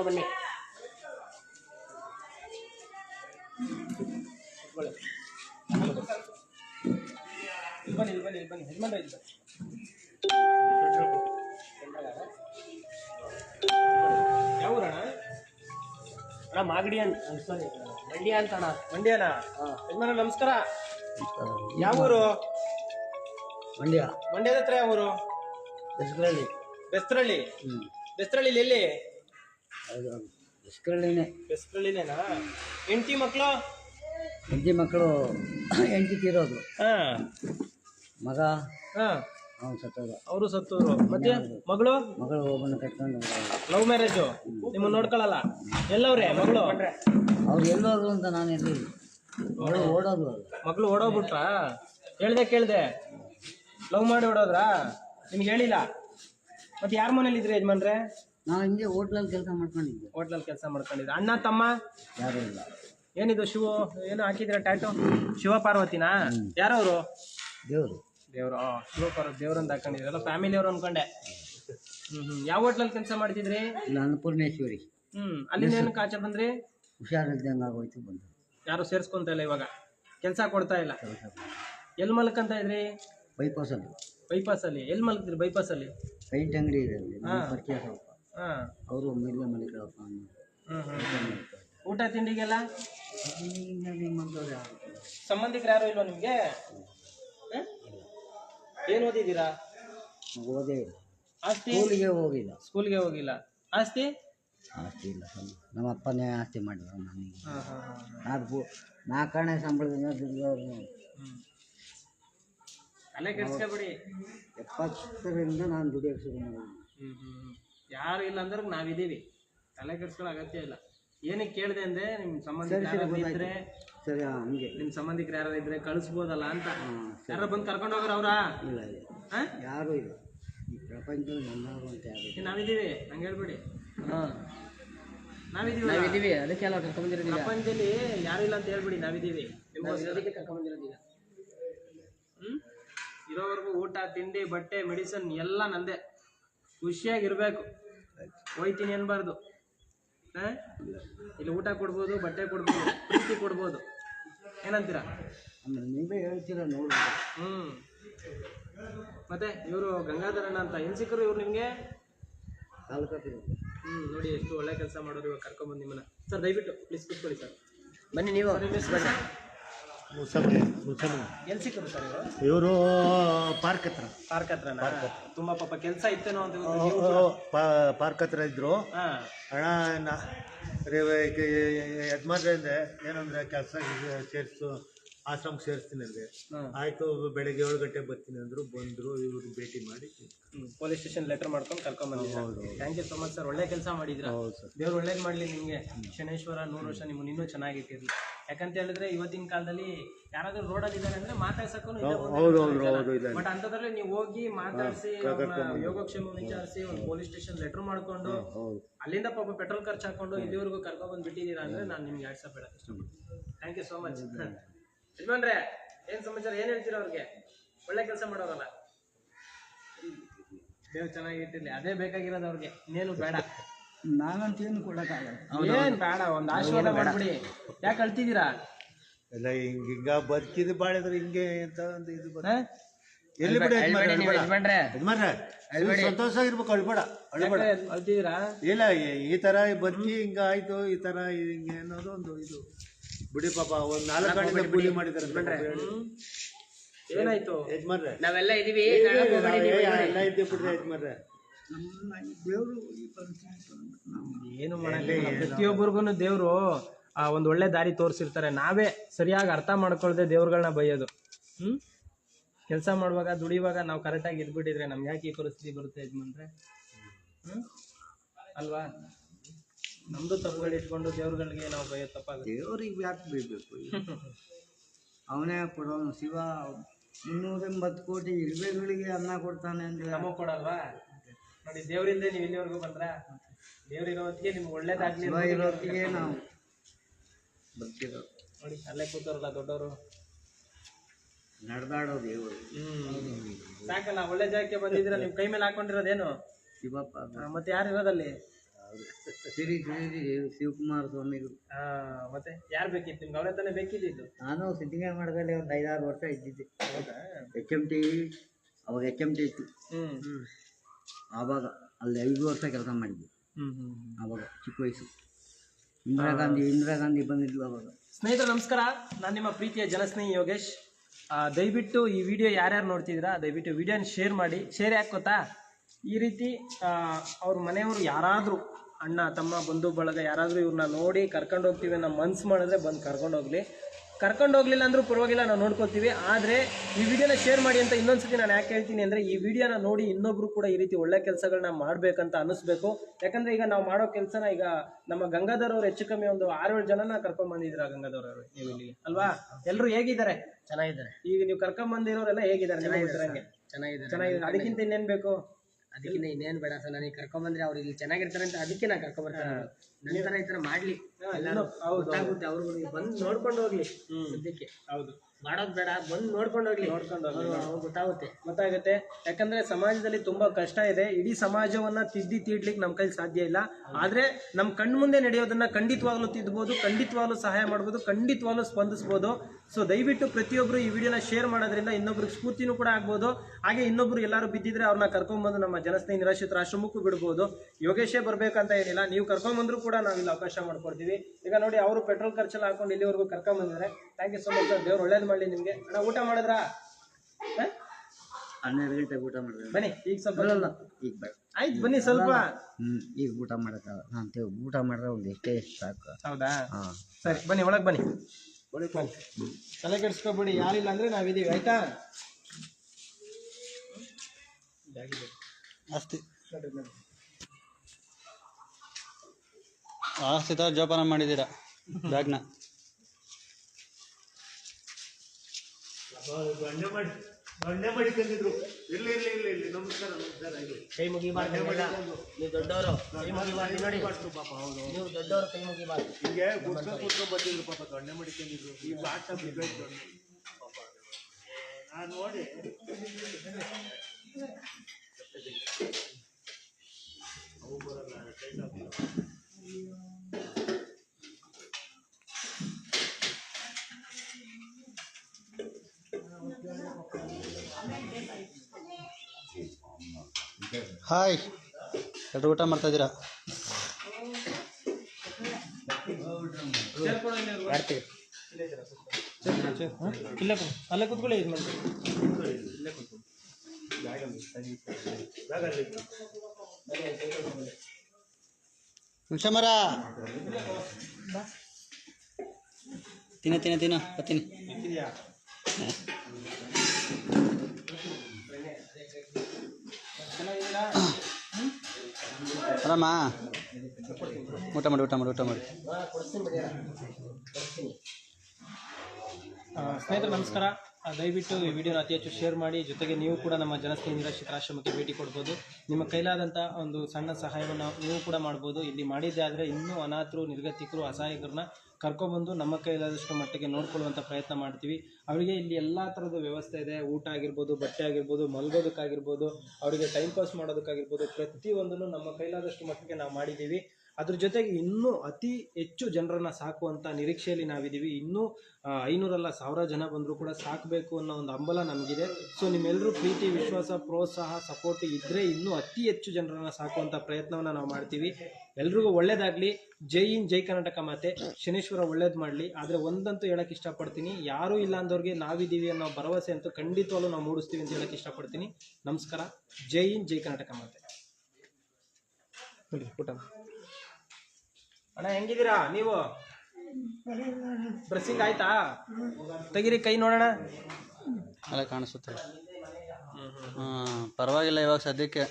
ಮಕ್ಕಳು ಬನ್ನಿ. ಬನ್ನಿ ಬನ್ನಿ ಇಲ್ಲಿ ಬನ್ನಿ ಯಜಮಾನ್ರೆ ಇಲ್ಲಿ ಬನ್ನಿ ಯಾವ ಊರಣ್ಣ ಅಣ್ಣ. ಮಾಗಡಿ ಅಂತ ಸಾರಿ. ಮಂಡ್ಯ ಅಂತ ಅಣ್ಣ. ಮಂಡ್ಯನ ಯಜಮಾನ ನಮಸ್ಕಾರ. ಯಾವ ಊರು ಮಂಡ್ಯ. ಮಂಡ್ಯದ ಹತ್ರ ಯಾವ ಊರು ಬೆಸ್ರಳ್ಳಿ ಬೆಸ್ರಳ್ಳಿ ಹ್ಞೂ ಬೆಸ್ತರಳ್ಳಿ ಎಲ್ಲಿ? ಬೆಸ್ತರಳ್ಳಿನೇನಾ ಹೆಂಡತಿ ಮಕ್ಕಳು ಹೆಂಡತಿ ಮಕ್ಕಳು ಹೆಂಡತಿ ತೀರೋದು. ಹಾ. ಮಗ ಹಾಂ. ಅವನು ಸತ್ತೋದ. ಅವರು ಸತ್ತೋರು. ಮತ್ತೆ ಮಗಳು? ಮಗಳು ಒಬ್ಬನ ಕಟ್ಕೊಂಡು ಲವ್ ಮ್ಯಾರೇಜು ನಿಮ್ಮನ್ನು ನೋಡ್ಕೊಳಲ್ಲ? ಎಲ್ಲವ್ರೆ ಮಗಳು? ಅವ್ರು ಎಲ್ಲೋದ್ರು ಅಂತ ನಾನು ಎಲ್ಲಿ? ಮಗಳು ಓಡೋದು ಮಗಳು ಓಡೋಗ್ಬಿಟ್ರಾ? ಹೇಳ್ದೆ ಕೇಳ್ದೆ. ಲವ್ ಮಾಡಿ ಓಡೋದ್ರಾ? ನಿಮ್ಗೆ ಹೇಳಿಲ್ಲ? ಮತ್ತೆ ಯಾರ ಮನೇಲಿ ಇದ್ರಿ ಯಜಮಾನ್ರೆ? ನಾನು ಹಿಂಗೆ ಹೋಟ್ಲಲ್ಲಿ ಕೆಲಸ ಮಾಡ್ಕೊಂಡಿದ್ದೆ ಹೋಟ್ಲಲ್ಲಿ ಕೆಲಸ ಮಾಡ್ಕೊಂಡಿದ್ದೆ ಅಣ್ಣ ತಮ್ಮ? ಯಾರು ಇಲ್ಲ. ಏನಿದು ಶಿವ? ಏನು ಹಾಕಿದ್ರೆ ಟ್ಯಾಟು ಶಿವ ಪಾರ್ವತಿನಾ? ಯಾರವರು? ದೇವರು. ದೇವರು ಶಿವ ಪಾರ್ವತಿ ದೇವ್ರಂತ ಹಾಕೊಂಡಿದ್ರಲ್ಲ ಫ್ಯಾಮಿಲಿ ಅವರು ಅನ್ಕೊಂಡೆ. ಹ್ಮ್ ಹ್ಮ್. ಯಾವ ಹೋಟ್ಲಲ್ಲಿ ಕೆಲಸ ಮಾಡ್ತಿದ್ರಿ? ಇಲ್ಲ ಅನ್ನಪೂರ್ಣೇಶ್ವರಿ. ಹ್ಮ್ ಅಲ್ಲಿಂದ ಏನಕ್ಕೆ ಆಚೆ ಬಂದ್ರಿ? ಹುಷಾರಿಲ್ದಂಗೆ ಆಗೋಯ್ತು ಬಂದು. ಯಾರು ಸೇರಿಸ್ಕೊಂತ ಇಲ್ಲ ಇವಾಗ? ಕೆಲಸ ಕೊಡ್ತಾ ಇಲ್ಲ. ಎಲ್ಲಿ ಮಲ್ಕಂತ ಇದ್ರಿ? ಬೈಪಾಸಲ್ಲಿ ಬೈಪಾಸ್ ಅಲ್ಲಿ. ಎಲ್ಲಿ ಮಲ್ಕಿದ್ರಿ ಬೈಪಾಸ್ ಅಲ್ಲಿ? ಪೈಂಟ್ ಅಂಗಡಿ ಇದೆ ಅಲ್ಲಿ. ಪರಿಚಯ ಸ್ವಲ್ಪ ಅವರು ಮೇಲೆ ಹ್ಮ್ ಊಟ ತಿಂಡಿಗೆಲ್ಲ? ಸಂಬಂಧಿಕರು ಯಾರು ಇಲ್ವಾ ನಿಮಗೆ? ಏನು ಓದಿದ್ದೀರಾ? ಓದೇ ಇಲ್ಲ. ಆಸ್ತಿ? ಸ್ಕೂಲಿಗೆ ಹೋಗಿಲ್ಲ. ಸ್ಕೂಲ್ಗೆ ಹೋಗಿಲ್ಲ. ಆಸ್ತಿ? ಆಸ್ತಿ ಇಲ್ಲ. ನಮ್ಮ ಅಪ್ಪನೇ ಆಸ್ತಿ ಮಾಡಿದ್ರು ನನಗೆ. ನಾಲ್ಕು ನಾಲ್ಕಾಣೆ ಸಂಬಳದಿಂದ ದುಡಿದವ್ರು. ಅಲ್ಲೇ ಕೆಡ್ಸ್ಕೊಬಿಡಿ. ಎಪ್ಪತ್ತರಿಂದ ನಾನು ದುಡಿಯೋಕೆ ಶುರು ಮಾಡಿದ್ದೀನಿ. ಯಾರು ಇಲ್ಲ ಅಂದ್ರೆ ನಾವಿದ್ದೀವಿ ತಲೆ ಕೆಡ್ಸ್ಕೊಳ್ಳೋ ಅಗತ್ಯ ಇಲ್ಲ. ಏನಕ್ಕೆ ಕೇಳಿದೆ ಅಂದ್ರೆ ನಿಮ್ ಸಂಬಂಧಿಕರು ಇದ್ರೆ ಸರಿ ಹಾಂ ಹಂಗೆ. ನಿಮ್ ಸಂಬಂಧಿಕರು ಯಾರು ಇದ್ರೆ ಕಳಿಸ್ಬೋದಲ್ಲ ಅಂತ. ಹಾಂ ಯಾರು ಬಂದು ಕರ್ಕೊಂಡು ಹೋಗ್ರ ಅವ್ರಾ? ಇಲ್ಲ ಹಾ ಯಾರೂ ಇಲ್ಲ. ಈ ಪ್ರಪಂಚದಲ್ಲಿ ನನ್ನವರು ಅಂತ ಯಾರು ನಾವಿದೀವಿ ಹಂಗೆ ಹೇಳ್ಬೇಡಿ. ನಾವಿದೀವಿ ಅದಕ್ಕೆ ಎಲ್ಲ ಕರ್ಕೊಂಡ್ಬಂದಿರೋದು ಪ್ರಪಂಚದಲ್ಲಿ ಯಾರು ಇಲ್ಲ ಅಂತ ಹೇಳ್ಬಿಡಿ ನಾವಿದ್ದೀವಿ ಅದಕ್ಕೆ ಕರ್ಕೊಂಡ್ಬಂದಿರೋದು ಈಗ ಹ್ಮ್? ಇರೋವರೆಗೂ ಊಟ ತಿಂಡಿ ಬಟ್ಟೆ ಮೆಡಿಸನ್ ಎಲ್ಲ ನಂದೆ. ಖುಷಿಯಾಗಿರ್ಬೇಕು. ಹೋಯ್ತೀನಿ ಅನ್ಬಾರ್ದು. ಹಾಂ? ಇಲ್ಲಿ ಊಟ ಕೊಡ್ಬೋದು ಬಟ್ಟೆ ಕೊಡ್ಬೋದು ಪ್ರೀತಿ ಕೊಡ್ಬೋದು. ಏನಂತೀರಾ? ಆಮೇಲೆ ನೀವೇ ಹೇಳ್ತೀರ ನೋಡಿ. ಹ್ಮ್. ಮತ್ತೆ ಇವರು ಗಂಗಾಧರಣ್ಣ ಅಂತ ಹೆಂಸಿಕರು ಸಿಕ್ಕರು ಇವ್ರು ನಿಮ್ಗೆ? ಹ್ಮ್ ನೋಡಿ ಎಷ್ಟು ಒಳ್ಳೆ ಕೆಲಸ ಮಾಡೋರು ಇವಾಗ ಕರ್ಕೊಂಬಂದು ನಿಮ್ಮನ್ನ. ಸರ್ ದಯವಿಟ್ಟು ಪ್ಲೀಸ್ ಕೂತ್ಕೊಳ್ಳಿ ಸರ್. ಬನ್ನಿ ನೀವು. ಎಲ್ಲಿ ಸಿಕ್ಕರು ಸರ್ ಇವರು? ಪಾರ್ಕ್ ಹತ್ರ. ಪಾರ್ಕ್ ಹತ್ರ. ತುಂಬಾ ಪಾಪ ಕೆಲಸ ಇತ್ತೇನೋ ಅಂತ ಪಾರ್ಕ್ ಹತ್ರ ಇದ್ರು. ಅಣ್ಣ ಹಣ ಯಜಮಾನ್ರೆ ಅಂದ್ರೆ ಏನಂದ್ರೆ ಕೆಲಸ ಸೇರಿಸು. ಆಶ್ರಮಕ್ಕೆ ಸೇರಿಸ್ತೀನಿ ಅಂದೆ. ಆಯ್ತು ಬೆಳಗ್ಗೆ ಏಳು ಗಂಟೆ ಬರ್ತೀನಿ ಅಂದ್ರು ಬಂದ್ರು ಇವರು ಭೇಟಿ ಮಾಡಿ ಪೊಲೀಸ್ ಸ್ಟೇಷನ್ ಲೆಟರ್ ಮಾಡ್ಕೊಂಡು ಕರ್ಕೊಂಡ್ ಬಂದಿದ್ದಾರೆ? Thank you so much sir ಒಳ್ಳೆ ಕೆಲಸ ಮಾಡಿದ್ರ ದೇವ್ರು ಒಳ್ಳೇದ್ ಮಾಡ್ಲಿ ನಿಮ್ಗೆ. ಶನೇಶ್ವರ ನೂರು ವರ್ಷ ನಿಮ್ಗೆ ಇನ್ನೂ ಚೆನ್ನಾಗಿಟ್ಟಿರ್ಲಿ ಯಾಕಂತ ಹೇಳಿದ್ರೆ ಇವತ್ತಿನ ಕಾಲದಲ್ಲಿ ಯಾರಾದ್ರೂ ಅಲ್ಲಿ ಇದ್ದಾರೆ ಅಂದ್ರೆ ಮಾತಾಡ್ಸಕ್ಕೂ ಬಟ್ ಅಂತದ್ರಲ್ಲಿ ನೀವು ಹೋಗಿ ಮಾತಾಡಿಸಿ ಯೋಗಕ್ಷೇಮ ವಿಚಾರಿಸಿ ಒಂದು ಪೊಲೀಸ್ ಸ್ಟೇಷನ್ ಲೆಟರ್ ಮಾಡ್ಕೊಂಡು ಅಲ್ಲಿಂದ ಪಾಪ ಪೆಟ್ರೋಲ್ ಖರ್ಚು ಹಾಕೊಂಡು ಇಲ್ಲಿವರೆಗೂ ಕರ್ಕೊಂಡ್ ಬಂದು ಬಿಟ್ಟಿದ್ದೀರಾ ಅಂದ್ರೆ ನಾನು ನಿಮ್ಗೆ ಹೇಳಕ್ ಇಷ್ಟಪಡ್ತೀನಿ ಥ್ಯಾಂಕ್ ಯು ಸೋ ಮಚ್ ಯಜಮಾನ್ರೆ ಏನ್ ಸಮಾಚಾರ ಏನ್ ಹೇಳ್ತೀರ ಅವ್ರಿಗೆ? ಒಳ್ಳೆ ಕೆಲಸ ಮಾಡೋರಲ್ಲ. ದೇವ್ ಚೆನ್ನಾಗಿ ಇಟ್ಟಿರ್ಲಿ ಅದೇ ಬೇಕಾಗಿರೋದು ಅವ್ರಿಗೆ. ಇನ್ನೇನು ಬೇಡ. ನಾನಂತೇನು ಏನು ಕೊಡೋಕ್ಕಾಗಲ್ಲ. ಏನ್ ಬೇಡ ಒಂದ್ ಆಶೀರ್ವಾದ ಮಾಡ್ಬಿಡಿ. ಯಾಕೆ ಅಳ್ತಿದ್ದೀರಾ? ಎಲ್ಲ ಹಿಂಗ ಹಿಂಗ ಬದುಕಿದ್ ಬಾಳಿದ್ರೆ ಹಿಂಗೆ ಅಂತ ಒಂದು ಇದು ಬರ? ಎಲ್ಲಿ ಬಿಡಿ ಯಜಮಾನ್ರೆ ಯಜಮಾನ್ರೆ. ಸಂತೋಷ ಆಗಿರ್ಬೇಕು ಅಳ್ಬೇಡ ಅಳ್ಬೇಡ. ಯಾಕೆ ಅಳ್ತಿದ್ದೀರಾ? ಇಲ್ಲ ಈ- ಈ ತರ ಬದುಕಿ ಹಿಂಗ ಆಯ್ತು ಈ ತರ ಹಿಂಗೆ ಅನ್ನೋದು ಒಂದು ಇದು. ಬಿಡಿ ಪಾಪ ಒಂದ್ ನಾಲ್ಕು ಗಂಟೆ ಕೂಲಿ. ಹ್ಮ್? ಏನಾಯ್ತು? ಯಜಮಾನ್ರೆ. ನಾವೆಲ್ಲ ಇದೀವಿ ಎಲ್ಲ ಇದ್ದೀವಿ ಬಿಡ್ರಿ ಯಜಮಾನ್ರೆ. ಏನು ಮಾಡಂಗಿಲ್ಲ ಪ್ರತಿಯೊಬ್ಬರಿಗೂ ದೇವ್ರು ಆ ಒಂದ್ ಒಳ್ಳೆ ದಾರಿ ತೋರಿಸಿರ್ತಾರೆ. ನಾವೇ ಸರಿಯಾಗಿ ಅರ್ಥ ಮಾಡ್ಕೊಳ್ದೆ ದೇವ್ರುಗಳನ್ನ ಬೈಯೋದು ಹ್ಮ್? ಕೆಲಸ ಮಾಡುವಾಗ ದುಡಿಯುವಾಗ ನಾವು ಕರೆಕ್ಟಾಗಿ ಇದ್ಬಿಟ್ಟಿದ್ರೆ ನಮ್ಗೆ ಯಾಕೆ ಈ ಪರಿಸ್ಥಿತಿ ಬರುತ್ತೆ ಯಜಮಾನ್ರೆ? ಹ್ಮ್? ಅಲ್ವಾ? ನಮ್ದು ತಪ್ಪುಗಳು ಇಟ್ಕೊಂಡು ದೇವ್ರಗಳಿಗೆ ನಾವು ಭಯ ತಪ್ಪಾಗುತ್ತೆ. ದೇವ್ರಿಗೆ ಯಾಕೆ ಬೀಳ್ಬೇಕು ಅವನೇ ಕೊಡೋನು. ಶಿವ ಮುನ್ನೂರೆಂಬತ್ತು ಕೋಟಿ ಇರುವೆಗಳಿಗೆ ಅನ್ನ ಕೊಡ್ತಾನೆ ಅಂದ್ರೆ ನಮಗ್ ಕೊಡಲ್ವಾ? ನೋಡಿ ದೇವರಿಂದ ನೀವು ಇಲ್ಲಿವರೆಗೂ ಬಂದ್ರ ದೇವ್ರಿರೋ ಹೊತ್ತಿಗೆ ನಿಮ್ಗೆ ಒಳ್ಳೇದಾಗ್ಲಿ ಶಿವ ಇರೋತ್ತಿಗೆ ನಾವು ಬದುಕಿರೋದು ನೋಡಿ ಅಲ್ಲೇ ಕೂತಾರಲ್ಲ ದೊಡ್ಡವರು. ನಡೆದಾಡೋ ದೇವರು. ಹ್ಮ್. ಸಾಕಲ್ಲ ಒಳ್ಳೆ ಜಾಗಕ್ಕೆ ಬಂದಿದ್ರೆ ನಿಮ್ ಕೈ ಮೇಲೆ ಹಾಕೊಂಡಿರೋದೇನು? ಶಿವಪ್ಪ. ಮತ್ತೆ ಯಾರು ಇರೋದಲ್ಲಿ? ಶ್ರೀ ಶ್ರೀ ಶಿವಕುಮಾರ ಸ್ವಾಮಿಗಳು. ಆ, ಮತ್ತೆ ಯಾರು ಬೇಕಿತ್ತು? ನಿಮ್ಗೆ ಅವರೇ ತಾನೇ ಬೇಕಿದ್ದು ನಾನು ಸಿದ್ಧಗಂಗಾ ಒಂದು ಐದಾರು ವರ್ಷ ಇದ್ದಿದ್ದೆ. ಎಚ್ ಎಂ ಟಿ ಅವಾಗ ಎಚ್ ಎಂ ಟಿ ಇತ್ತು. ಹ್ಮ್. ಆವಾಗ ಅಲ್ಲಿ ಐದು ವರ್ಷ ಕೆಲಸ ಮಾಡಿದ್ವಿ ಹ್ಮ್ ಹ್ಮ್ ಆವಾಗ ಚಿಕ್ಕ ವಯಸ್ಸು. ಇಂದಿರಾ ಗಾಂಧಿ ಇಂದಿರಾ ಗಾಂಧಿ ಬಂದಿದ್ಲು ಅವಾಗ. ಸ್ನೇಹಿತರೆ ನಮಸ್ಕಾರ. ನಾನು ನಿಮ್ಮ ಪ್ರೀತಿಯ ಜನಸ್ನೇಹಿ ಯೋಗೇಶ್. ಆ, ದಯವಿಟ್ಟು ಈ ವಿಡಿಯೋ ಯಾರ್ಯಾರು ನೋಡ್ತಿದ್ದೀರಾ ದಯವಿಟ್ಟು ವಿಡಿಯೋನ ಶೇರ್ ಮಾಡಿ. ಶೇರ್ ಯಾಕೆ ಗೊತ್ತಾ? ಈ ರೀತಿ ಅವ್ರ ಮನೆಯವರು ಯಾರಾದರೂ ಅಣ್ಣ ತಮ್ಮ ಬಂಧು ಬಳಗ ಯಾರಾದರೂ ಇವ್ರನ್ನ ನೋಡಿ ಕರ್ಕೊಂಡು ಹೋಗ್ತೀವಿ ನಮ್ಮ ಮನ್ಸು ಮಾಡಿದ್ರೆ ಬಂದು ಕರ್ಕೊಂಡು ಹೋಗ್ಲಿ. ಕರ್ಕೊಂಡು ಹೋಗಲಿಲ್ಲ ಅಂದರೂ ಪರವಾಗಿಲ್ಲ ನಾವು ನೋಡ್ಕೊತೀವಿ. ಆದರೆ ಈ ವಿಡಿಯೋನ ಶೇರ್ ಮಾಡಿ ಅಂತ ಇನ್ನೊಂದು ಸತಿ ನಾನು ಯಾಕೆ ಹೇಳ್ತೀನಿ ಅಂದರೆ ಈ ವಿಡಿಯೋನ ನೋಡಿ ಇನ್ನೊಬ್ರು ಕೂಡ ಈ ರೀತಿ ಒಳ್ಳೆ ಕೆಲಸಗಳನ್ನ ಮಾಡಬೇಕಂತ ಅನಿಸ್ಬೇಕು ಯಾಕಂದ್ರೆ ಈಗ ನಾವು ಮಾಡೋ ಕೆಲಸನ ಈಗ ನಮ್ಮ ಗಂಗಾಧರ್ ಅವರು ಹೆಚ್ಚು ಕಮ್ಮಿ ಒಂದು ಆರೇಳು ಜನನ ಕರ್ಕೊಂಡ್ ಬಂದಿದ್ದೀರಾ ಗಂಗಾಧರ್ ಅವರು ನೀವು ಇಲ್ಲಿ. ಅಲ್ವಾ? ಎಲ್ಲರೂ ಹೇಗಿದ್ದಾರೆ? ಚೆನ್ನಾಗಿದ್ದಾರೆ. ಈಗ ನೀವು ಕರ್ಕೊಂಡ್ ಬಂದಿರೋರೆಲ್ಲ ಹೇಗಿದ್ದಾರೆ? ಚೆನ್ನಾಗಿದ್ದಾರೆ ಚೆನ್ನಾಗಿದೆ ಅದಕ್ಕಿಂತ ಇನ್ನೇನ್ ಬೇಕು? ಅದಕ್ಕಿಂತ ಇನ್ನೇನು ಬೇಡ ಸರ್ ನನಗೆ ಕರ್ಕೊಂಬಂದ್ರೆ ಅವ್ರು ಇಲ್ಲಿ ಚೆನ್ನಾಗಿರ್ತಾರೆ ಅಂತ ಅದಕ್ಕೆ ನಾನು ಕರ್ಕೊಂಬರ್ತಾರೆ ನಂತರ ಈ ತರ ಮಾಡ್ಲಿ. ಎಲ್ಲರೂ ಗೊತ್ತಾಗುತ್ತೆ ಅವ್ರು ಬಂದು ನೋಡ್ಕೊಂಡು ಹೋಗ್ಲಿ ಸದ್ಯಕ್ಕೆ. ಹೌದು. ಮಾಡೋದ್ ಬೇಡ ಬಂದು ನೋಡ್ಕೊಂಡು ಹೋಗ್ಲಿ. ನೋಡ್ಕೊಂಡು ಗೊತ್ತಾಗುತ್ತೆ. ಗೊತ್ತಾಗುತ್ತೆ. ಯಾಕಂದ್ರೆ ಸಮಾಜದಲ್ಲಿ ತುಂಬಾ ಕಷ್ಟ ಇದೆ. ಇಡೀ ಸಮಾಜವನ್ನ ತಿದ್ದಿ ತೀಡ್ಲಿಕ್ಕೆ ನಮ್ ಕೈಲಿ ಸಾಧ್ಯ ಇಲ್ಲ. ಆದ್ರೆ ನಮ್ಮ ಕಣ್ಮುಂದೆ ನಡೆಯೋದನ್ನ ಖಂಡಿತವಾಗ್ಲೂ ತಿದ್ದಬಹುದು ಖಂಡಿತವಾಗ್ಲೂ ಸಹಾಯ ಮಾಡ್ಬೋದು ಖಂಡಿತವಾಗ್ಲೂ ಸ್ಪಂದಿಸ್ಬೋದು. ಸೊ ದಯವಿಟ್ಟು ಪ್ರತಿಯೊಬ್ರು ಈ ವಿಡಿಯೋನ ಶೇರ್ ಮಾಡೋದ್ರಿಂದ ಇನ್ನೊಬ್ರಿಗೆ ಸ್ಫೂರ್ತಿನೂ ಕೂಡ ಆಗ್ಬೋದು. ಹಾಗೆ ಇನ್ನೊಬ್ರು ಎಲ್ಲರೂ ಬಿದ್ದಿದ್ರೆ ಅವ್ರನ್ನ ಕರ್ಕೊಂಡ್ಬಂದು ನಮ್ಮ ಜನಸ್ನೇಹಿ ನಿರಾಶ್ರಿತರ ಆಶ್ರಮಕ್ಕೂ ಬಿಡ್ಬೋದು. ಯೋಗೇಶೇ ಬರ್ಬೇಕಂತ ಏನಿಲ್ಲ. ನೀವು ಕರ್ಕೊಂಡ್ಬಂದ್ರು ಕೂಡ ನಾವು ಇಲ್ಲಿ ಅವಕಾಶ ಮಾಡ್ಕೊಡ್ತೀವಿ. ಈಗ ನೋಡಿ ಅವರು ಪೆಟ್ರೋಲ್ ಖರ್ಚೆಲ್ಲ ಹಾಕೊಂಡು ಇಲ್ಲಿವರೆಗೂ ಕರ್ಕೊಂಬಂದಿದ್ದಾರೆ. Thank you so much sir ದೇವ್ರು ಒಳ್ಳೇದು ಮಾಡಲಿ ನಿಮಗೆ. ಅಣ್ಣ ಊಟ ಮಾಡಿದ್ರಾ? ಹ? ಹನ್ನೆರಡು ಗಂಟೆ ಊಟ ಮಾಡಿದ್ರೆ ಬನ್ನಿ ಈಗ ಸ್ವಲ್ಪ ಬರಲ್ಲ ಈಗ ಆಯ್ತು ಬನ್ನಿ ಸ್ವಲ್ಪ. ಹ್ಞೂ ಈಗ ಊಟ ಮಾಡಕ ನಾನು ಊಟ ಮಾಡಿದ್ರೆ ಒಂದು ಎಷ್ಟೇ ಸಾಕು. ಹೌದಾ? ಸರಿ ಬನ್ನಿ ಒಳಗೆ ಬನ್ನಿ. ತಲೆ ಕೆಡಿಸ್ಕೋಬೇಡಿ ಯಾರಿಲ್ಲ ಅಂದ್ರೆ ನಾವಿದೀವಿ ಆಯ್ತಾ? ಆಸ್ತಿ ಆಸ್ತಿ ತರ ಜೋಪಾನ ಮಾಡಿದ್ದೀರಾ ಬ್ಯಾಗ್ನ ದೊಣ್ಣೆ ಮಾಡಿ ದೊಣ್ಣೆ ಮಾಡಿಕೊಂಡಿದ್ರು ಇಲ್ಲಿ ಇಲ್ಲಿ ಇಲ್ಲಿ ಇಲ್ಲಿ ನಮಸ್ಕಾರ ಮಾಡಿದ್ದೀರಾ ಬ್ಯಾಗ್ನ ಕೈ ಮುಗಿಬಾರ್ದು ನೀವು ದೊಡ್ಡವರು ಕೈ ಮುಗಿಬಾರ್ದು ನೋಡಿ. ನೀವು ದೊಡ್ಡವರು ಕೈ ಮುಗಿಬಾರ್ದು ಹಿಂಗೆ ಬಂದಿದ್ರು ಪಾಪ ದೊಣ್ಣೆ ಮಾಡಿಕೊಂಡಿದ್ರು. ಈ ಬಾಟ ಬಿದ್ದೋಯ್ತು ಪಾಪ ನಾನು ನೋಡಿ. ಅವು ಬರಲ್ಲ ಹಾಯ್. ಎಲ್ಲರೂ ಊಟ ಮಾಡ್ತಾ ಇದ್ದೀರಾ? ಮಾಡ್ತೀವಿ ಇಲ್ಲೇ ಅಲ್ಲೇ ಕೂತ್ಕೊಳ್ಳಿ ಇದು ಮಾಡಿ ಹುಷಮರ ತಿನ್ನ ತಿನ್ನ ತಿನ್ನ ಬರ್ತೀನಿ. ಆರಾಮ? ಊಟ ಮಾಡಿ ಊಟ ಮಾಡಿ ಊಟ ಮಾಡಿ. ಸ್ನೇಹಿತರೆ ನಮಸ್ಕಾರ. ದಯವಿಟ್ಟು ಈ ವಿಡಿಯೋನ ಅತಿ ಹೆಚ್ಚು ಶೇರ್ ಮಾಡಿ. ಜೊತೆಗೆ ನೀವು ಕೂಡ ನಮ್ಮ ಜನಸ್ನೇಹಿ ನಿರಾಶ್ರಿತ ಆಶ್ರಮಕ್ಕೆ ಭೇಟಿ ಕೊಡ್ಬೋದು. ನಿಮ್ಮ ಕೈಲಾದಂಥ ಒಂದು ಸಣ್ಣ ಸಹಾಯವನ್ನು ನೀವು ಕೂಡ ಮಾಡ್ಬೋದು. ಇಲ್ಲಿ ಮಾಡಿದ್ದೇ ಆದರೆ ಇನ್ನೂ ಅನಾಥರು, ನಿರ್ಗತಿಕರು, ಅಸಹಾಯಕರನ್ನ ಕರ್ಕೊಬಂದು ನಮ್ಮ ಕೈಲಾದಷ್ಟು ಮಟ್ಟಿಗೆ ನೋಡ್ಕೊಳ್ಳುವಂಥ ಪ್ರಯತ್ನ ಮಾಡ್ತೀವಿ. ಅವರಿಗೆ ಇಲ್ಲಿ ಎಲ್ಲ ಥರದ ವ್ಯವಸ್ಥೆ ಇದೆ. ಊಟ ಆಗಿರ್ಬೋದು, ಬಟ್ಟೆ ಆಗಿರ್ಬೋದು, ಮಲ್ಗೋದಕ್ಕಾಗಿರ್ಬೋದು, ಅವರಿಗೆ ಟೈಮ್ ಪಾಸ್ ಮಾಡೋದಕ್ಕಾಗಿರ್ಬೋದು, ಪ್ರತಿಯೊಂದನ್ನು ನಮ್ಮ ಕೈಲಾದಷ್ಟು ಮಟ್ಟಿಗೆ ನಾವು ಮಾಡಿದ್ದೀವಿ. ಅದ್ರ ಜೊತೆಗೆ ಇನ್ನೂ ಅತಿ ಹೆಚ್ಚು ಜನರನ್ನ ಸಾಕುವಂತ ನಿರೀಕ್ಷೆಯಲ್ಲಿ ನಾವಿದ್ದೀವಿ. ಇನ್ನೂ ಐನೂರಲ್ಲ ಸಾವಿರ ಜನ ಬಂದರೂ ಕೂಡ ಸಾಕಬೇಕು ಅನ್ನೋ ಒಂದು ಹಂಬಲ ನಮಗಿದೆ. ಸೊ ನಿಮ್ಮೆಲ್ಲರೂ ಪ್ರೀತಿ, ವಿಶ್ವಾಸ, ಪ್ರೋತ್ಸಾಹ ಸಪೋರ್ಟ್ ಇದ್ದರೆ ಇನ್ನೂ ಅತಿ ಹೆಚ್ಚು ಜನರನ್ನ ಸಾಕುವಂಥ ಪ್ರಯತ್ನವನ್ನು ನಾವು ಮಾಡ್ತೀವಿ. ಎಲ್ರಿಗೂ ಒಳ್ಳೇದಾಗಲಿ. ಜೈ ಇನ್ ಜೈ ಕರ್ನಾಟಕ ಮಾತೆ. ಶನೇಶ್ವರ ಒಳ್ಳೇದು ಮಾಡಲಿ. ಆದರೆ ಒಂದಂತೂ ಹೇಳಕ್ಕೆ ಇಷ್ಟಪಡ್ತೀನಿ. ಯಾರೂ ಇಲ್ಲ ಅಂದವ್ರಿಗೆ ನಾವಿದ್ದೀವಿ ಅನ್ನೋ ಭರವಸೆ ಅಂತೂ ಖಂಡಿತವಾಗ್ಲೂ ನಾವು ಮೂಡಿಸ್ತೀವಿ ಅಂತ ಹೇಳಕ್ಕೆ ಇಷ್ಟಪಡ್ತೀನಿ. ನಮಸ್ಕಾರ. ಜೈ ಇನ್ ಜೈ ಕರ್ನಾಟಕ ಮಾತೆ. ಊಟ. ಅಣ್ಣ ಹೆಂಗಿದ್ದೀರಾ? ನೀವು? ಬ್ರಷಿಂಗ್ ಆಯ್ತಾ? ತೆಗಿರಿ ಕೈ ನೋಡೋಣ. ಅಲ್ಲ ಕಾಣಿಸುತ್ತೆ. ಹಾಂ ಪರವಾಗಿಲ್ಲ ಇವಾಗ ಸದ್ಯಕ್ಕೆ.